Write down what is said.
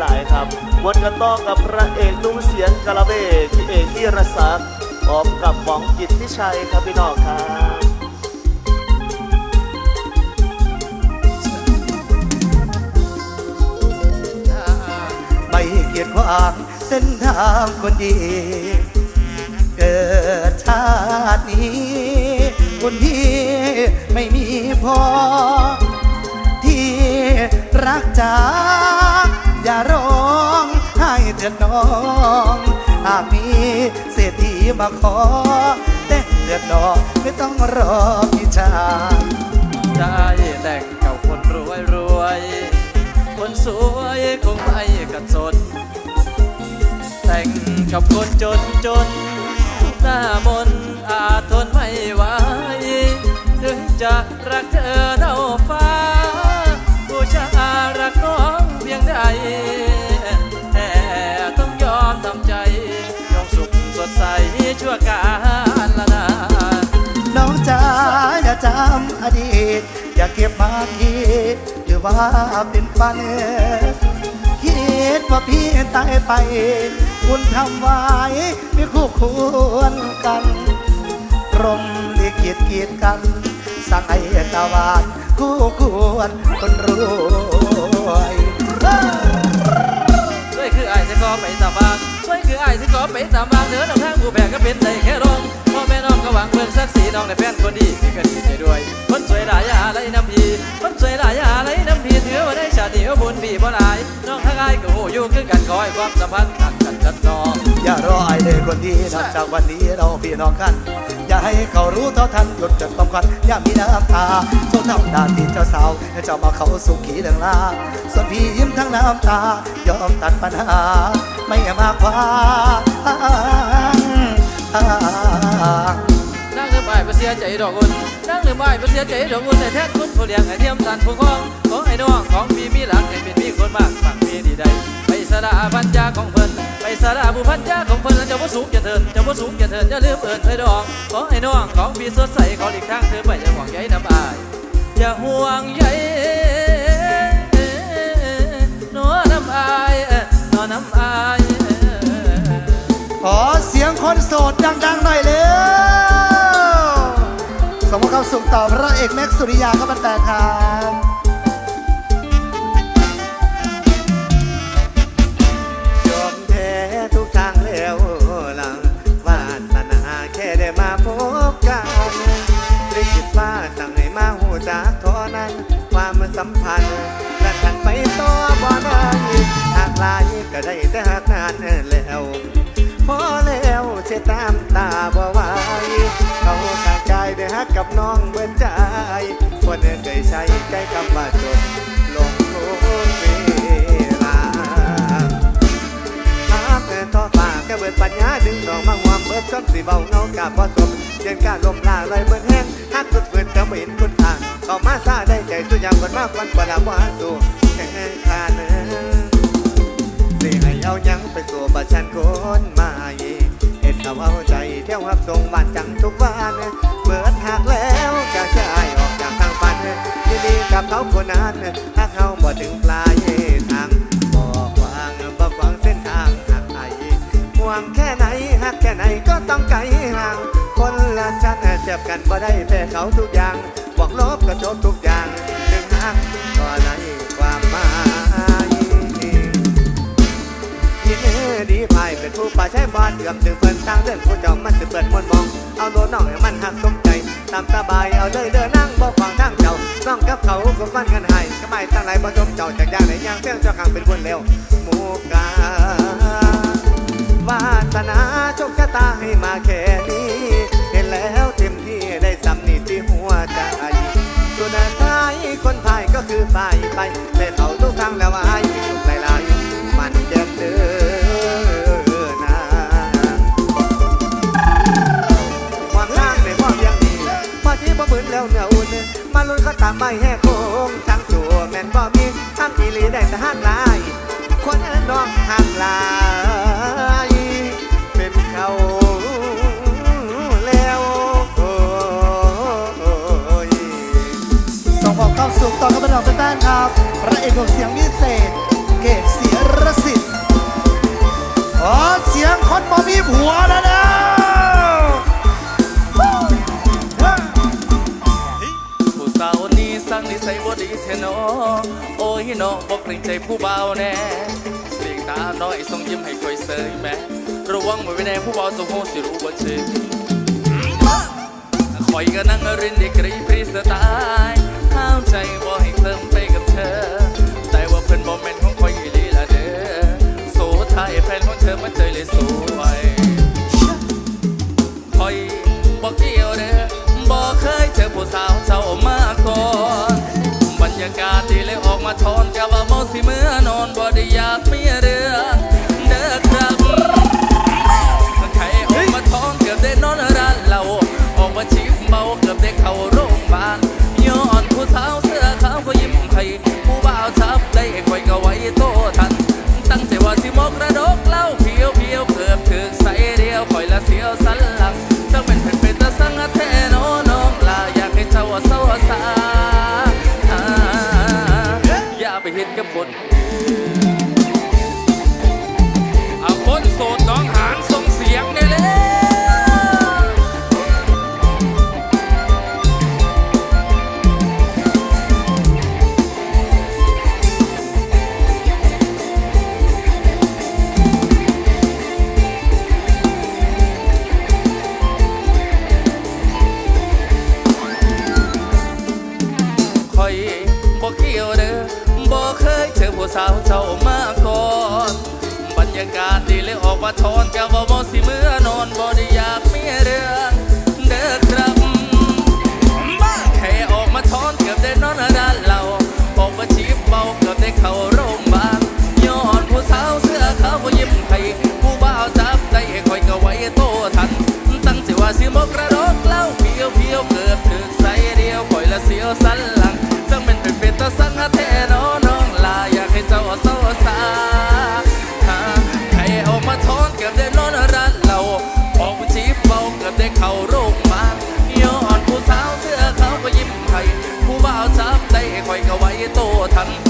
หลายครับวนกันต่อกับพระเอกนุ่งเสียงกะละเบกพี่เอกที่รศักดิ์พร้อมกับหมองกิตติชัยครับพี่น้องครับไม่เกียดขวางเส้นทางคนดี เกิดชาตินี้คนที่ไม่มีพอ ที่รักจ๋า อย่าร้องให้เถิดน้องหากมีเศรษฐีมาขอแต่งเดือดดอกไม่ต้องรอพี่ชายได้แต่งกับคนรวยรวย คนสวยคงไม่กัดสนแต่งกับคนจนจน หน้ามนอาทนไม่ไหวถึงจะรักเธอเท่า แต่ต้องยอมทำใจยอมสุขสดใสชั่วกาลละนาน้องจ๋าอย่าจำอดีต อย่าเก็บมาคิดหรือว่าเป็นฝันคิดว่าพี่ตายไป คุณทำไว้ไม่คู่ควรกันกรมลิขิตกีดกันสั่งให้ตะวันคู่ควรคนรวย ขอไปตามบางช่วยคือไอ้ายสิขอไปตามบางเดินทางผู้แบกก็เป็นได้แค่ลงพ่อแม่น้องก็หวังเพิ่มสักสีน้องในแฟนคนดีมีกันดีใจด้วย คนสวยหลายยาไรน้ำพีคนสวยหลายยาไรน้ำพีถือว่าได้ชาติเดียวบุญพี่บ่หลาย น้องทั้งไอ้ายก็หูอยู่คือกันคอยความสัมพันธ์ตัดกันจัดน้อง คนดีนับจากวันนี้เราพี่น้องกัน อย่าให้เขารู้เท่าทันหยุดจดความคันอย่ามีน้ำตาจงทำหน้าที่เจ้าสาวให้เจ้ามาเขาสุขีเรื่องลาส่วนพี่ยิ้มทั้งน้ำตายอมตัดปัญหา ไม่มาคว้านั่งลือ้ายบ่เสียใจดอกอุ่นนั่งลือ้ายบ่เสียใจดอกอุ่นแต่แท้คุณผู้เลี้ยงให้เทียมสันผู้ครองของไอ้น้องของพี่มีหลักให้เป็นมีคนมากมากมีดีใดไป สระพันยาของเพิ่นไปสระผู้พันยาของเพิ่นแล้วเจะบ่สูงจะเถินเจะบ่สูงจะเถินอย่าลืมเอิ้นเธอดอกของไอ้น้องของพี่สดใสขอหลีกทางเธอไปอย่าห่วงใยน้ำอายอย่าห่วงใยนอน้ำอายนอน้ำอายขอเสียงคนโสดดังๆหน่อยเร็วสมมติคำสุขต่อพระเอกแม็กซ์สุริยาครับแฟนครับ ก็ได้แต่หากนานแล้วพอแล้วเช็ดตามตาบ่ไหวเขาขาดใจได้ฮักกับน้องเบิดใจคนเคยใช้ใจคำว่าจบลงทุกเวลาหาเกินต่อฝากแค่เบิดปัญญาดึงน้องมาหวามเบิดจนสิเบาเงากาบพอสมเย็นกาลมลาเลยเบิดแห้งฮักสุดฝืนแต่ไม่เห็นคุณค่าเข้ามาซาได้ใจสุดอย่างคนมากวันกว่าดาวาสู่แข่งขาน สิให้เอายังไปสู่ประชันคนใหม่เห็นเขาเอาใจเที่ยวหับส่งบ้านจังทุกวันเบิดหักแล้วจะจายออกจากทางฝันยินดีกับเขาคนนั้นถ้าเขาบ่ถึงปลายทางบอกวางบอกวางเส้นทางหักไอห่วงแค่ไหนหักแค่ไหนก็ต้องไกลห่างคนละชั้นเจ็บกันบ่ได้แพ้เขาทุกอย่างบอกลบก็จบทุกอย่างถึงหักก็ไร้ค ดีภายเป็นผู้ป่าใช้บ้านเกือบถึงเพิ่นตั้งเดินผู้เจ้ามันจะเปิดมนมอง เอาโดนน้องให้มันหักสมใจ ตามสบายเอาเลยเดินนั่งบอกฟังทางเจ้าน้องกับเขาก็ฟันกันให้ก็ไม่ตั้งไรบ่ชมเจ้าจากยางไหนยางเพียงเจ้าขังเป็นคนเร็วหมูกาวาสนาโชคชะตาให้มาแค่นี้ เห็นแล้วเต็มที่ได้สำนีที่หัวใจส่วนท้ายคนพายก็คือฝ่ายไปแต่เขาทุกทางแล้วอาย แล้วเนื้ออุ่นมาลุนก็ตามใบแห่โค้งทางตัวแม่นบ่มีทำทีหลีได้แต่ห้างลาย คนเอิ้น้องห้างลาย เป็นเขาแล้วโอ้ส่งออกเข้าสู่ต่อกับระดับต้านครับ พระเอกของเสียงพิเศษ เกศเสียรสิทธิ์ขอเสียงคนบ่มีผัว ใส่บ่ดีเทนอโอ้ยน้อบ่เกรงใจผู้เบาแน่เสียงตาน้อยส่งยิ้มให้คอยเสยแม่ระวังไว้แน่ผู้เบาสมงหสิรู้บ่ชื่อคอยก็นั่งรินดีกรีเพ ไสาวเจ้ามาก่อนบรรยากาศดีเลยออกมาทอนกะว่าบ่สิเมื่อนอนบ่ได้อยากมีเรื่องเด้อครับบ้าแค่ออกมาทอนเกือบได้นอนด้านเราออกมาชีบเบาเกือบได้เข้าโรงพยาบาลย้อนผู้สาวเสื้อขาวก็ยิ้มให้ผู้บ่าวจับได้คอยก็ไว้โตทัน ตั้งใจว่าสิมกระดกเหล่าเพียวเพียวเกือบถึกใส่เดียวคอยละเสียวสัน 陈